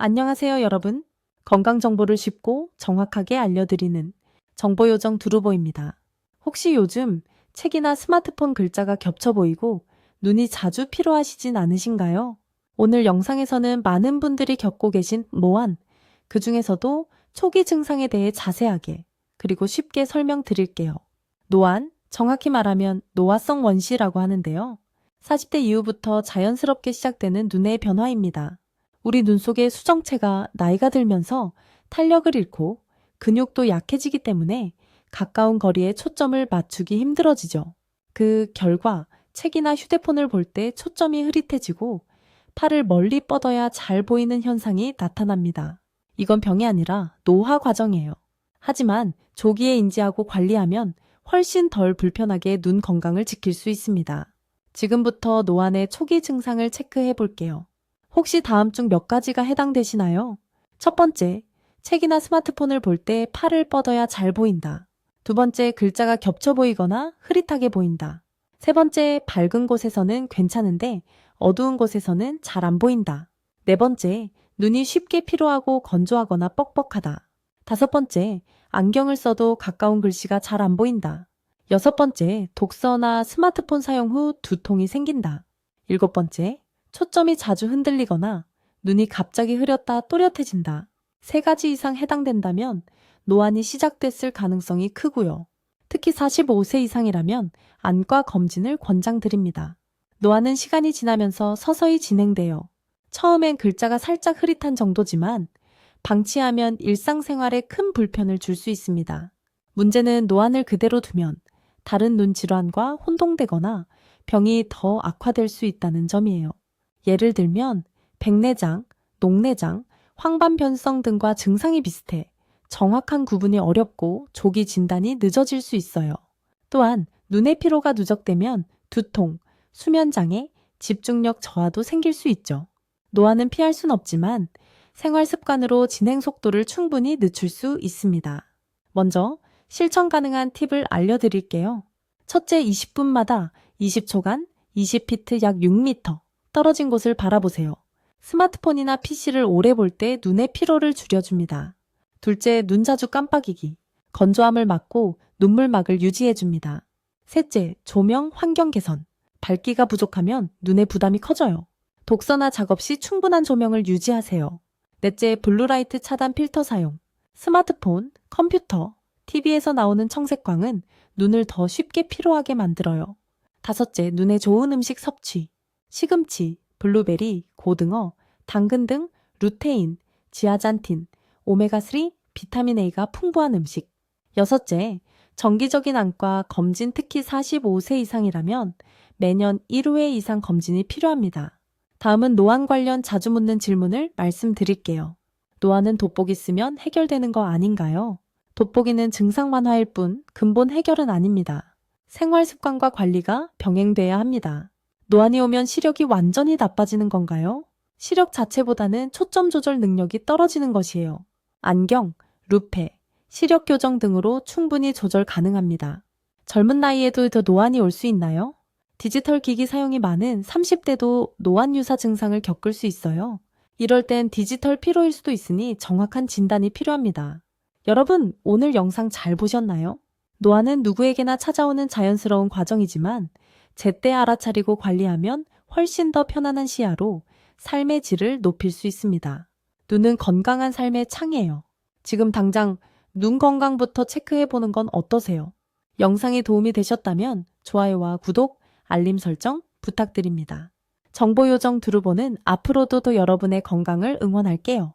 안녕하세요, 여러분. 건강 정보를 쉽고 정확하게 알려드리는 정보요정 두루보입니다. 혹시 요즘 책이나 스마트폰 글자가 겹쳐 보이고 눈이 자주 피로하시진 않으신가요? 오늘 영상에서는 많은 분들이 겪고 계신 노안, 그 중에서도 초기 증상에 대해 자세하게 그리고 쉽게 설명드릴게요. 노안, 정확히 말하면 노화성 원시라고 하는데요. 40대 이후부터 자연스럽게 시작되는 눈의 변화입니다. 우리 눈 속의 수정체가 나이가 들면서 탄력을 잃고 근육도 약해지기 때문에 가까운 거리에 초점을 맞추기 힘들어지죠. 그 결과 책이나 휴대폰을 볼 때 초점이 흐릿해지고 팔을 멀리 뻗어야 잘 보이는 현상이 나타납니다. 이건 병이 아니라 노화 과정이에요. 하지만 조기에 인지하고 관리하면 훨씬 덜 불편하게 눈 건강을 지킬 수 있습니다. 지금부터 노안의 초기 증상을 체크해 볼게요. 혹시 다음 중 몇 가지가 해당되시나요? 첫 번째, 책이나 스마트폰을 볼 때 팔을 뻗어야 잘 보인다. 두 번째, 글자가 겹쳐 보이거나 흐릿하게 보인다. 세 번째, 밝은 곳에서는 괜찮은데 어두운 곳에서는 잘 안 보인다. 네 번째, 눈이 쉽게 피로하고 건조하거나 뻑뻑하다. 다섯 번째, 안경을 써도 가까운 글씨가 잘 안 보인다. 여섯 번째, 독서나 스마트폰 사용 후 두통이 생긴다. 일곱 번째, 초점이 자주 흔들리거나 눈이 갑자기 흐렸다 또렷해진다. 세 가지 이상 해당된다면 노안이 시작됐을 가능성이 크고요. 특히 45세 이상이라면 안과 검진을 권장드립니다. 노안은 시간이 지나면서 서서히 진행돼요. 처음엔 글자가 살짝 흐릿한 정도지만 방치하면 일상생활에 큰 불편을 줄 수 있습니다. 문제는 노안을 그대로 두면 다른 눈 질환과 혼동되거나 병이 더 악화될 수 있다는 점이에요. 예를 들면 백내장, 녹내장, 황반변성 등과 증상이 비슷해 정확한 구분이 어렵고 조기 진단이 늦어질 수 있어요. 또한 눈의 피로가 누적되면 두통, 수면장애, 집중력 저하도 생길 수 있죠. 노안은 피할 순 없지만 생활 습관으로 진행 속도를 충분히 늦출 수 있습니다. 먼저 실천 가능한 팁을 알려드릴게요. 첫째 20분마다 20초간 20피트 약 6m 떨어진 곳을 바라보세요. 스마트폰이나 PC를 오래 볼 때 눈의 피로를 줄여줍니다. 둘째, 눈 자주 깜빡이기. 건조함을 막고 눈물막을 유지해줍니다. 셋째, 조명 환경 개선. 밝기가 부족하면 눈의 부담이 커져요. 독서나 작업 시 충분한 조명을 유지하세요. 넷째, 블루라이트 차단 필터 사용. 스마트폰, 컴퓨터, TV에서 나오는 청색광은 눈을 더 쉽게 피로하게 만들어요. 다섯째, 눈에 좋은 음식 섭취. 시금치, 블루베리, 고등어, 당근 등 루테인, 지아잔틴, 오메가3, 비타민 A가 풍부한 음식. 여섯째, 정기적인 안과 검진 특히 45세 이상이라면 매년 1회 이상 검진이 필요합니다. 다음은 노안 관련 자주 묻는 질문을 말씀드릴게요. 노안은 돋보기 쓰면 해결되는 거 아닌가요? 돋보기는 증상 완화일 뿐 근본 해결은 아닙니다. 생활 습관과 관리가 병행돼야 합니다. 노안이 오면 시력이 완전히 나빠지는 건가요? 시력 자체보다는 초점 조절 능력이 떨어지는 것이에요. 안경, 루페, 시력 교정 등으로 충분히 조절 가능합니다. 젊은 나이에도 더 노안이 올 수 있나요? 디지털 기기 사용이 많은 30대도 노안 유사 증상을 겪을 수 있어요. 이럴 땐 디지털 피로일 수도 있으니 정확한 진단이 필요합니다. 여러분, 오늘 영상 잘 보셨나요? 노안은 누구에게나 찾아오는 자연스러운 과정이지만 제때 알아차리고 관리하면 훨씬 더 편안한 시야로 삶의 질을 높일 수 있습니다. 눈은 건강한 삶의 창이에요. 지금 당장 눈 건강부터 체크해 보는 건 어떠세요? 영상이 도움이 되셨다면 좋아요와 구독, 알림 설정 부탁드립니다. 정보 요정 두루보는 앞으로도 더 여러분의 건강을 응원할게요.